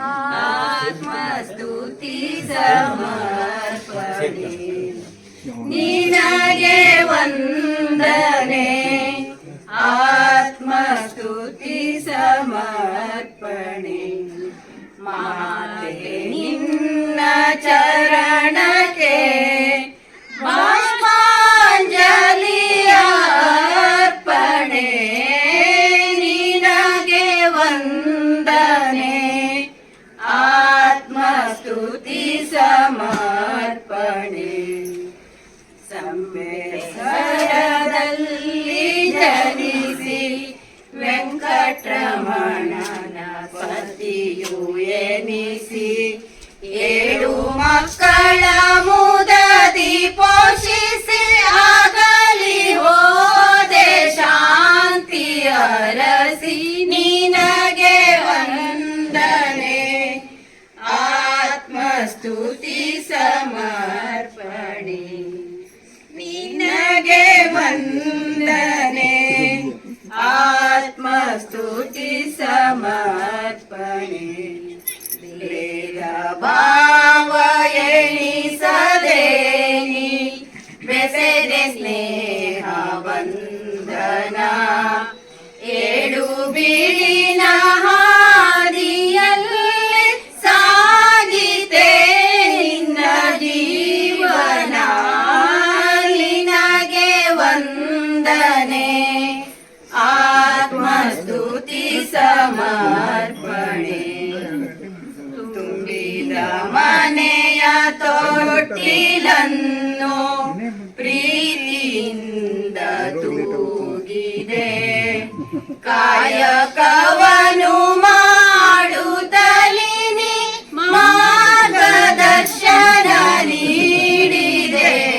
ಆತ್ಮಸ್ತುತಿ ನಿನಗೆ ವಂದನೆ. ಆತ್ಮಸ್ತುತಿ ಸಮರ್ಪಣೆ. ಮಾತೆ ನಿನ್ನ ಚರಣಕ್ಕೆ ಬಾಷ್ಪಾಂಜಲಿಯ ನಿನಗೆ ವಂದನೆ. ಸಂಬೇಸರದಲ್ಲಿ ಜನಿಸಿ ವೆಂಕಟರಮಣನ ಪತಿಯು ಎನಿಸಿ. ಏಳು ಮಕ್ಕಳ ಮುದದಿ ವಂದನ. ಏಳು ಬಿಳಿನ ಹಾದಿಯಲ್ಲಿ ಸಾಗಿತೆ ನಿನ್ನ ಜೀವನ. ನಿನಗೆ ವಂದನೆ. ಆತ್ಮಸ್ತುತಿ ಸಮರ್ಪಣೆ. ತುಂಬಿದ ಮನೆಯ ತೊಟ್ಟಿಲನ್ನು ಕಾಯಕವನು ಮಾಡುತ್ತಲಿನಿ ಮಾರ್ಗದರ್ಶನ ನೀಡಿದೆ.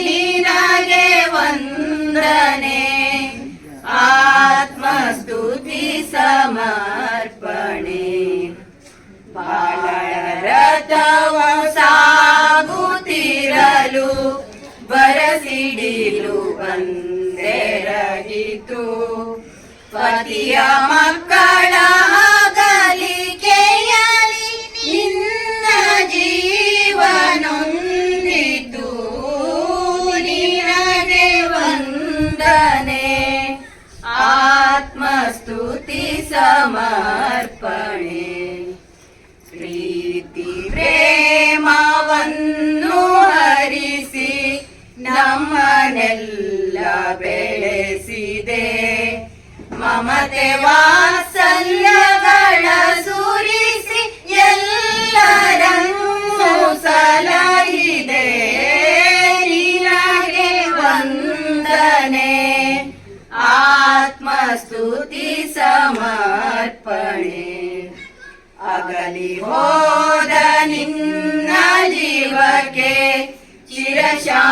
ನಿನಗೆ ವಂದನೆ. ಆತ್ಮಸ್ತುತಿ ಸಮರ್ಪಣೆ. ಬಾಳರಥವ ಸಾಗುತ್ತಿರಲು ಬರಸಿಡಿಲು ಬಂದೆರಗಿತು ಪತಿಯ ಮಕ್ಕಳ ಅಗಲಿಕೆಯಲಿ ನಿನ್ನ ಜೀವನೊಂದಿತು ನಿನಗೆ ವಂದನೆ. ಆತ್ಮಸ್ತುತಿ ಸಮರ್ಪಣೆ. ಪ್ರೀತಿ ಪ್ರೇಮವನ್ನು ಹರಿಸಿ ನಮ್ಮನೆಲ್ಲ ಬೆಳೆಸಿದೆ ಮಮತೆ ವಾತ್ಸಲ್ಯಗಳ ಸುರಿಸಿ ಎಲ್ಲರನ್ನೂ ಸಲಹಿದೆ ನಿನಗೆ ವಂದನೆ. ಆತ್ಮಸ್ತುತಿ ಸಮರ್ಪಣೆ. ಅಗಲಿ ಹೋದ ನಿನ್ನ ಜೀವಕ್ಕೆ ಚಿರಶಾಂತಿಯು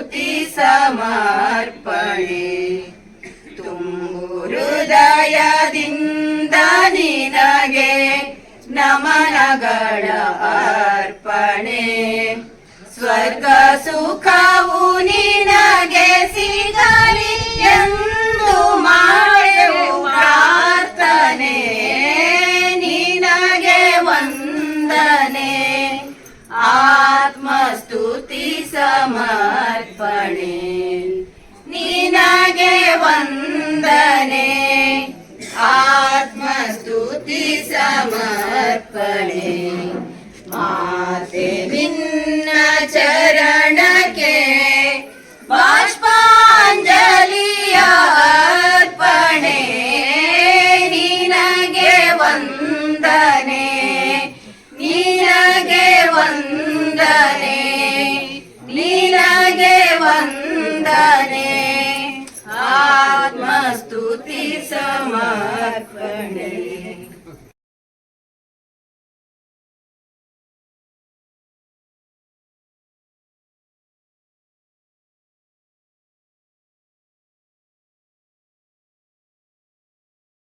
ಆತ್ಮಸ್ತುತಿ ಸಮರ್ಪಣೆ. ತುಂಬು ಹೃದಯದಿಂದ ನಿನಗೆ ನಮನಗಳ ಅರ್ಪಣೆ. ಸ್ವರ್ಗ ಸುಖವು ನಿನಗೆ ಸಿಗಲಿ ಎಂದು ಮಾಡೆವು ಪ್ರಾರ್ಥನೆ. ನಿನಗೆ ವಂದನೆ. ಆತ್ಮಸ್ತುತಿ ಸಮರ್ಪಣೆ. ನಿನಗೆ ವಂದನೆ. ಆತ್ಮಸ್ತುತಿ ಸಮರ್ಪಣೆ. ಮಾತೆ ನಿನ್ನ ಚರಣಕ್ಕೆ ಬಾಷ್ಪಾಂಜಲಿಯ ಅರ್ಪಣೆ. ನಿನಗೆ ವಂದನೆ. ನಿನಗೆ ವಂದನೆ. ನಿನಗೆ ವಂದನೆ. ಆತ್ಮಸ್ತುತಿ ಸಮರ್ಪಣೆ